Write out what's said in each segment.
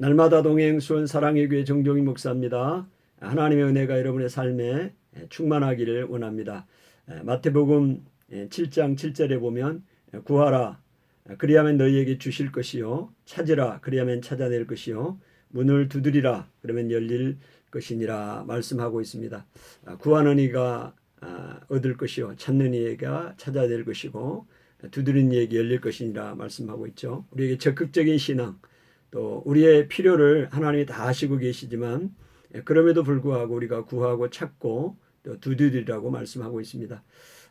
날마다 동행 수원 사랑의 교회 정종희 목사입니다. 하나님의 은혜가 여러분의 삶에 충만하기를 원합니다. 마태복음 7장 7절에 보면 구하라 그리하면 너희에게 주실 것이요 찾으라 그리하면 찾아낼 것이요 문을 두드리라 그러면 열릴 것이니라 말씀하고 있습니다. 구하는 이가 아, 얻을 것이요 찾는 이가 찾아낼 것이고 두드리는 이에게 열릴 것이니라 말씀하고 있죠. 우리에게 적극적인 신앙 또 우리의 필요를 하나님이 다 아시고 계시지만 예, 그럼에도 불구하고 우리가 구하고 찾고 또 두드리라고 말씀하고 있습니다.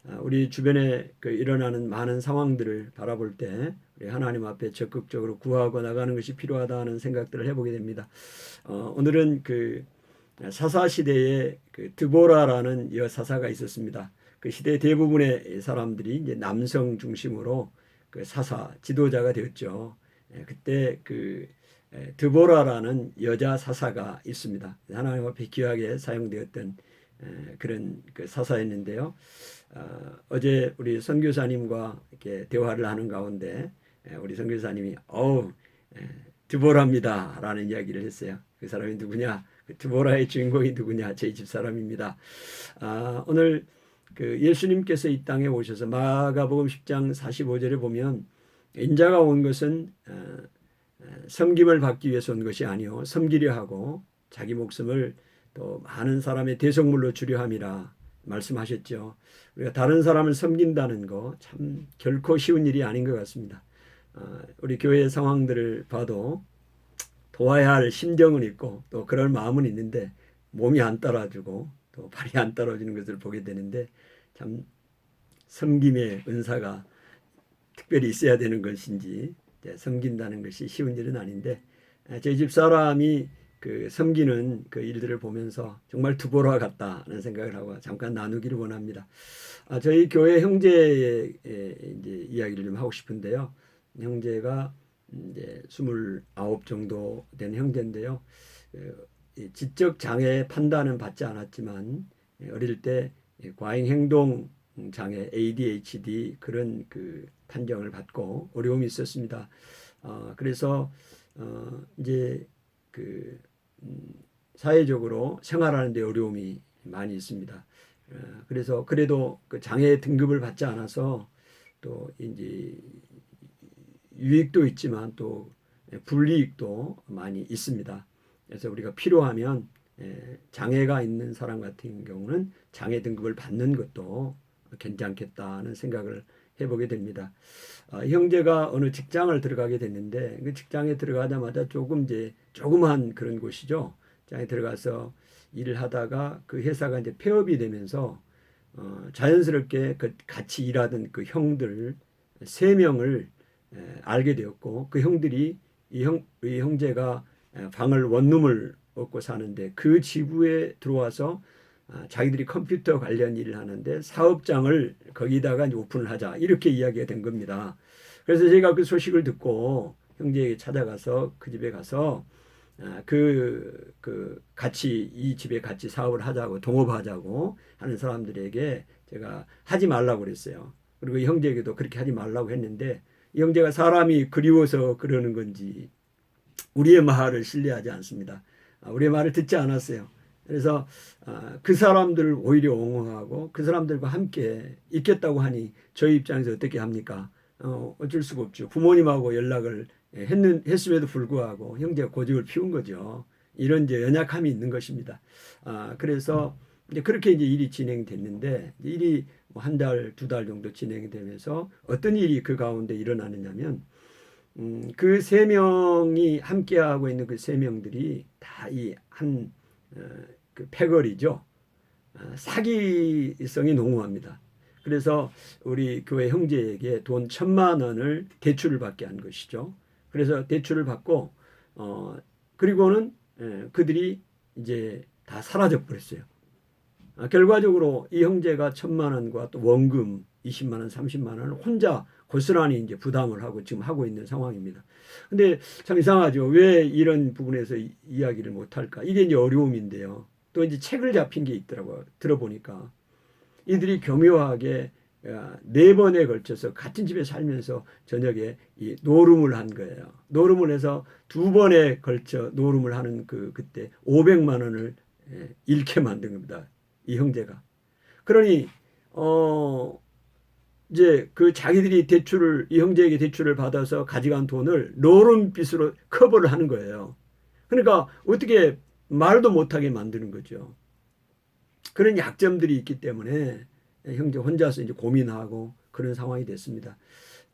아, 우리 주변에 그 일어나는 많은 상황들을 바라볼 때 우리 하나님 앞에 적극적으로 구하고 나가는 것이 필요하다는 생각들을 해보게 됩니다. 어, 오늘은 그 사사 시대에 그 드보라라는 여사사가 있었습니다. 그 시대 대부분의 사람들이 이제 남성 중심으로 그 사사 지도자가 되었죠. 예, 그때 그 에, 드보라라는 여자 사사가 있습니다. 하나님 앞에 귀하게 사용되었던 에, 그런 그 사사였는데요. 어, 어제 우리 선교사님과 이렇게 대화를 하는 가운데 에, 우리 선교사님이 어우 에, 드보라입니다라는 이야기를 했어요. 그 사람이 누구냐? 그 드보라의 주인공이 누구냐? 제 집 사람입니다. 아, 오늘 그 예수님께서 이 땅에 오셔서 마가복음 10장 45절에 보면 인자가 온 것은 어, 어, 섬김을 받기 위해서 온 것이 아니요 섬기려 하고 자기 목숨을 또 많은 사람의 대속물로 주려 함이라 말씀하셨죠. 우리가 다른 사람을 섬긴다는 거 참 결코 쉬운 일이 아닌 것 같습니다. 어, 우리 교회 상황들을 봐도 도와야 할 심정은 있고 또 그럴 마음은 있는데 몸이 안 따라주고 또 발이 안 따라주는 것을 보게 되는데 참 섬김의 은사가 특별히 있어야 되는 것인지 섬긴다는 것이 쉬운 일은 아닌데 저희 집 사람이 그 섬기는 그 일들을 보면서 정말 두보라 같다는 생각을 하고 잠깐 나누기를 원합니다. 아, 저희 교회 형제의 이제 이야기를 좀 하고 싶은데요. 형제가 이제 스물아홉 정도 된 형제인데요. 그, 이 지적 장애 판단은 받지 않았지만 어릴 때 과잉 행동 장애 ADHD 그런 그 판정을 받고 어려움이 있었습니다. 어, 그래서 어, 이제 그 음, 사회적으로 생활하는데 어려움이 많이 있습니다. 어, 그래서 그래도 그 장애 등급을 받지 않아서 또 이제 유익도 있지만 또 불이익도 많이 있습니다. 그래서 우리가 필요하면 예, 장애가 있는 사람 같은 경우는 장애 등급을 받는 것도 괜찮겠다는 생각을 해보게 됩니다. 아, 형제가 어느 직장을 들어가게 됐는데 그 직장에 들어가자마자 조금 이제 조그만 그런 곳이죠. 장에 들어가서 일을 하다가 그 회사가 이제 폐업이 되면서 어, 자연스럽게 그 같이 일하던 그 형들 세 명을 에, 알게 되었고 그 형들이 이, 형, 이 형제가 방을 원룸을 얻고 사는데 그 지부에 들어와서 아, 자기들이 컴퓨터 관련 일을 하는데 사업장을 거기다가 오픈을 하자 이렇게 이야기가 된 겁니다. 그래서 제가 그 소식을 듣고 형제에게 찾아가서 그 집에 가서 아, 그, 그 같이 이 집에 같이 사업을 하자고 동업하자고 하는 사람들에게 제가 하지 말라고 그랬어요. 그리고 형제에게도 그렇게 하지 말라고 했는데 이 형제가 사람이 그리워서 그러는 건지 우리의 말을 신뢰하지 않습니다. 아, 우리의 말을 듣지 않았어요. 그래서 아, 그 사람들을 오히려 옹호하고 그 사람들과 함께 있겠다고 하니 저희 입장에서 어떻게 합니까? 어, 어쩔 수가 없죠. 부모님하고 연락을 했는, 했음에도 불구하고 형제가 고집을 피운 거죠. 이런 이제 연약함이 있는 것입니다. 아, 그래서 이제 그렇게 이제 일이 진행됐는데 일이 뭐 한 달, 두 달 정도 진행되면서 어떤 일이 그 가운데 일어나느냐면 음, 그 세 명이 함께하고 있는 그 세 명들이 다 이한 어, 그 패거리죠. 어, 사기성이 농후합니다. 그래서 우리 교회 형제에게 돈 천만 원을 대출을 받게 한 것이죠. 그래서 대출을 받고 어 그리고는 예, 그들이 이제 다 사라져 버렸어요. 아, 결과적으로 이 형제가 천만 원과 또 원금 20만 원, 30만 원을 혼자 고스란히 이제 부담을 하고 지금 하고 있는 상황입니다. 근데 참 이상하죠. 왜 이런 부분에서 이, 이야기를 못 할까? 이게 이제 어려움인데요. 또 이제 책을 잡힌 게 있더라고요. 들어보니까 이들이 교묘하게 어, 네 번에 걸쳐서 같은 집에 살면서 저녁에 이 노름을 한 거예요. 노름을 해서 두 번에 걸쳐 노름을 하는 그 그때 500만 원을 예, 잃게 만든 겁니다. 이 형제가. 그러니 어 이제 그 자기들이 대출을 이 형제에게 대출을 받아서 가져간 돈을 노름빚으로 커버를 하는 거예요. 그러니까 어떻게 말도 못하게 만드는 거죠. 그런 약점들이 있기 때문에 형제 혼자서 이제 고민하고 그런 상황이 됐습니다.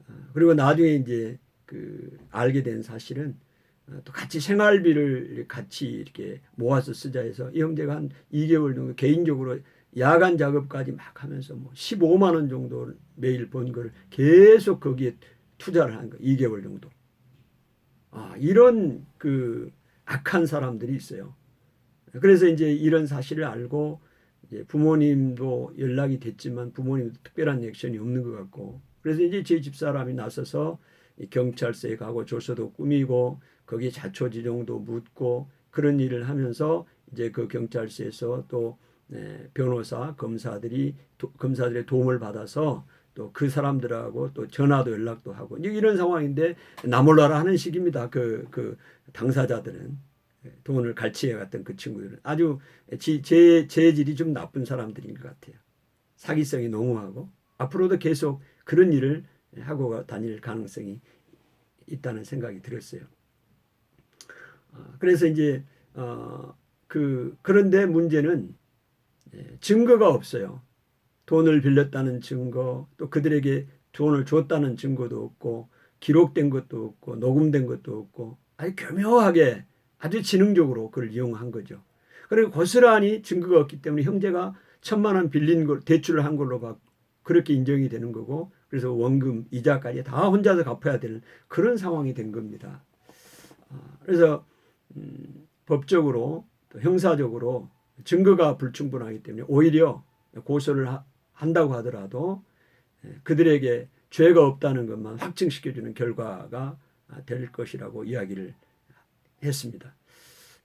어, 그리고 나중에 이제 그 알게 된 사실은 어, 또 같이 생활비를 같이 이렇게 모아서 쓰자 해서 이 형제가 한 2개월 정도 개인적으로 야간 작업까지 막 하면서 뭐 15만 원 정도 매일 번걸 계속 거기에 투자를 한 거. 2개월 정도. 아, 이런 그 악한 사람들이 있어요. 그래서 이제 이런 사실을 알고 이제 부모님도 연락이 됐지만 부모님도 특별한 액션이 없는 것 같고. 그래서 이제 제 집사람이 나서서 이 경찰서에 가고 조서도 꾸미고 거기에 자초지종도 묻고 그런 일을 하면서 이제 그 경찰서에서 또 네, 변호사 검사들이 도, 검사들의 도움을 받아서 또 그 사람들하고 또 전화도 연락도 하고. 이런 상황인데 나몰라라 하는 식입니다. 그, 그 당사자들은 돈을 갈취해 갔던 그 친구들은 아주 지, 제, 재질이 좀 나쁜 사람들인 것 같아요. 사기성이 농후하고 앞으로도 계속 그런 일을 하고 다닐 가능성이 있다는 생각이 들었어요. 어, 그래서 이제 어, 그 그런데 문제는 예, 증거가 없어요. 돈을 빌렸다는 증거, 또 그들에게 돈을 줬다는 증거도 없고, 기록된 것도 없고, 녹음된 것도 없고, 아주 교묘하게 아주 지능적으로 그걸 이용한 거죠. 그리고 고스란히 증거가 없기 때문에 형제가 천만 원 빌린 걸 대출을 한 걸로 봐 그렇게 인정이 되는 거고, 그래서 원금 이자까지 다 혼자서 갚아야 되는 그런 상황이 된 겁니다. 아, 그래서 음, 법적으로 또 형사적으로 증거가 불충분하기 때문에 오히려 고소를 하, 한다고 하더라도 예, 그들에게 죄가 없다는 것만 확증시켜주는 결과가 될 것이라고 이야기를 했습니다.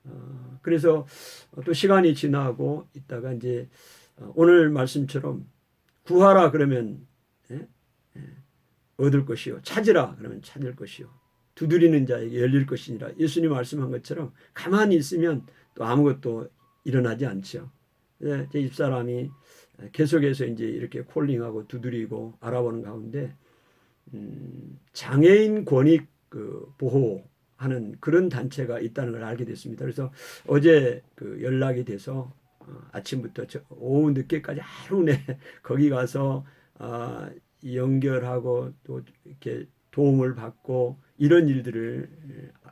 어, 그래서 또 시간이 지나고 있다가 이제 어, 오늘 말씀처럼 구하라 그러면 예? 예, 얻을 것이요 찾으라 그러면 찾을 것이요 두드리는 자에게 열릴 것이니라 예수님 말씀한 것처럼 가만히 있으면 또 아무것도 일어나지 않죠. 제 집사람이 계속해서 이제 이렇게 콜링하고 두드리고 알아보는 가운데 음, 장애인 권익 그 보호 하는 그런 단체가 있다는 걸 알게 됐습니다. 그래서 어제 그 연락이 돼서 어, 아침부터 오후 늦게까지 하루 내 거기 가서 어, 연결하고 또 이렇게 도움을 받고 이런 일들을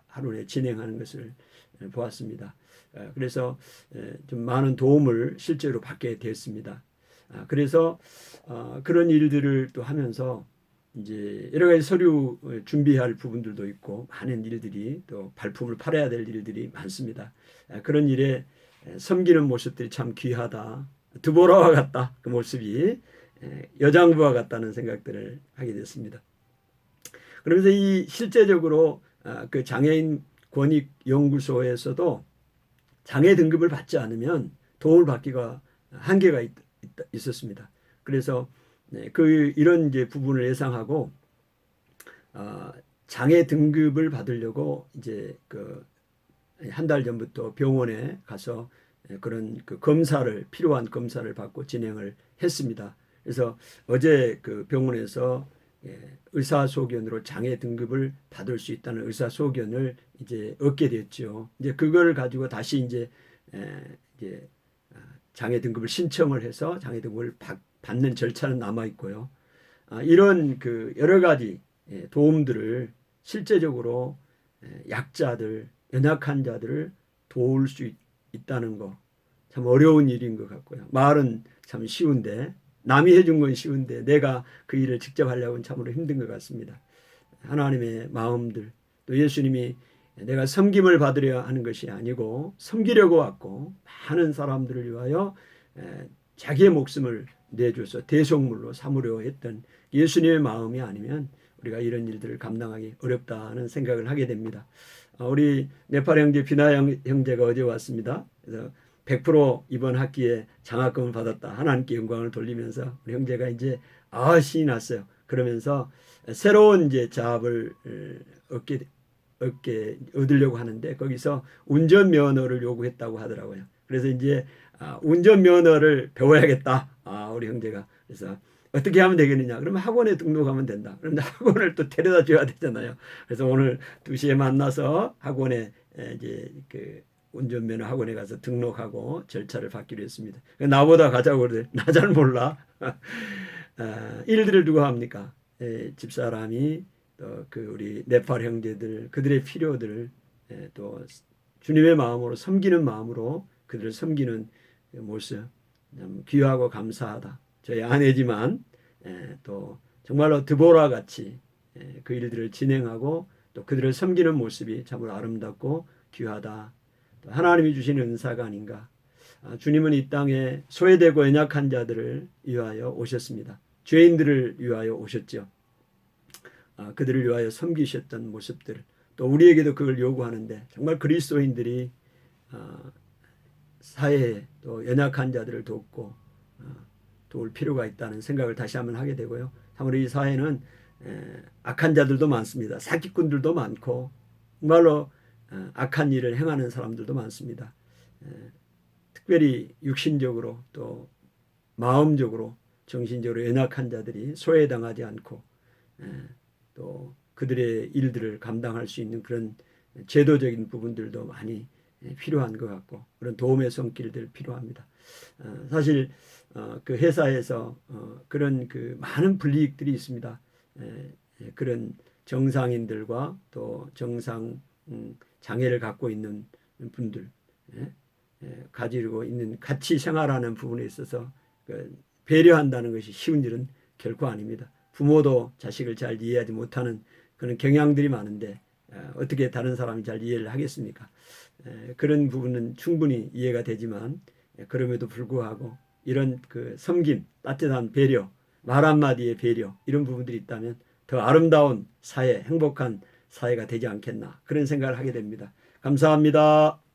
하루 내 진행하는 것을 보았습니다. 어, 그래서 좀 많은 도움을 실제로 받게 됐습니다. 아, 그래서 어, 그런 일들을 또 하면서 이제 여러 가지 서류 준비할 부분들도 있고 많은 일들이 또 발품을 팔아야 될 일들이 많습니다. 아, 그런 일에 섬기는 모습들이 참 귀하다. 드보라와 같다. 그 모습이 여장부와 같다는 생각들을 하게 됐습니다. 그러면서 이 실제적으로 아, 그 장애인 권익 연구소에서도 장애 등급을 받지 않으면 도움을 받기가 한계가 있, 있 었습니다 그래서 네, 그 이런 이제 부분을 예상하고 어, 장애 등급을 받으려고 이제 그 한 달 전부터 병원에 가서 그런 그 검사를 필요한 검사를 받고 진행을 했습니다. 그래서 어제 그 병원에서 예, 의사소견으로 장애 등급을 받을 수 있다는 의사소견을 이제 얻게 됐죠. 이제 그걸 가지고 다시 이제 에, 이제 아, 장애 등급을 신청을 해서 장애 등급을 받, 받는 절차는 남아 있고요. 아, 이런 그 여러 가지 예, 도움들을 실제적으로 예, 약자들, 연약한 자들을 도울 수 있, 있다는 거 참 어려운 일인 것 같고요. 말은 참 쉬운데 남이 해준 건 쉬운데 내가 그 일을 직접 하려고는 참으로 힘든 것 같습니다. 하나님의 마음들 또 예수님이 내가 섬김을 받으려 하는 것이 아니고 섬기려고 왔고 많은 사람들을 위하여 자기의 목숨을 내줘서 대속물로 삼으려 했던 예수님의 마음이 아니면 우리가 이런 일들을 감당하기 어렵다는 생각을 하게 됩니다. 아, 우리 네팔 형제 비나 형제가 어제 왔습니다. 그래서 100% 이번 학기에 장학금을 받았다. 하나님께 영광을 돌리면서 우리 형제가 이제 아 신이 났어요. 그러면서 새로운 이제 자업을 어, 얻게 얻게 얻으려고 하는데 거기서 운전 면허를 요구했다고 하더라고요. 그래서 이제 아, 운전 면허를 배워야겠다. 아, 우리 형제가 그래서 어떻게 하면 되겠느냐? 그러면 학원에 등록하면 된다. 그런데 학원을 또 데려다 줘야 되잖아요. 그래서 오늘 2시에 만나서 학원에 에, 이제 그 운전면허 학원에 가서 등록하고 절차를 받기로 했습니다. 나보다 가자고 그래. 나 잘 몰라. 아, 일들을 누가 합니까? 에, 집사람이 또 그 우리 네팔 형제들 그들의 필요들을 에, 또 주님의 마음으로 섬기는 마음으로 그들을 섬기는 그 모습 참 귀하고 감사하다. 저희 아내지만 에, 또 정말로 드보라 같이 에, 그 일들을 진행하고 또 그들을 섬기는 모습이 참으로 아름답고 귀하다. 또 하나님이 주신 은사가 아닌가. 아, 주님은 이 땅에 소외되고 연약한 자들을 위하여 오셨습니다. 죄인들을 위하여 오셨죠. 아, 그들을 위하여 섬기셨던 모습들 또 우리에게도 그걸 요구하는데 정말 그리스도인들이 아, 사회에 또 연약한 자들을 돕고 아, 도울 필요가 있다는 생각을 다시 한번 하게 되고요. 참으로 이 사회는 에, 악한 자들도 많습니다. 사기꾼들도 많고 정말로 어, 악한 일을 행하는 사람들도 많습니다. 에, 특별히 육신적으로 또 마음적으로 정신적으로 연약한 자들이 소외당하지 않고 에, 또 그들의 일들을 감당할 수 있는 그런 제도적인 부분들도 많이 예, 필요한 것 같고 그런 도움의 손길들 필요합니다. 어, 사실 어, 그 회사에서 어, 그런 그 많은 불이익들이 있습니다. 그런 정상인들과 또 정상 음, 장애를 갖고 있는 분들 가지고 있는 같이 생활하는 부분에 있어서 그 배려한다는 것이 쉬운 일은 결코 아닙니다. 부모도 자식을 잘 이해하지 못하는 그런 경향들이 많은데 어, 어떻게 다른 사람이 잘 이해를 하겠습니까? 에, 그런 부분은 충분히 이해가 되지만 에, 그럼에도 불구하고 이런 그 섬김, 따뜻한 배려, 말 한마디의 배려 이런 부분들이 있다면 더 아름다운 사회, 행복한 사회가 되지 않겠나 그런 생각을 하게 됩니다. 감사합니다.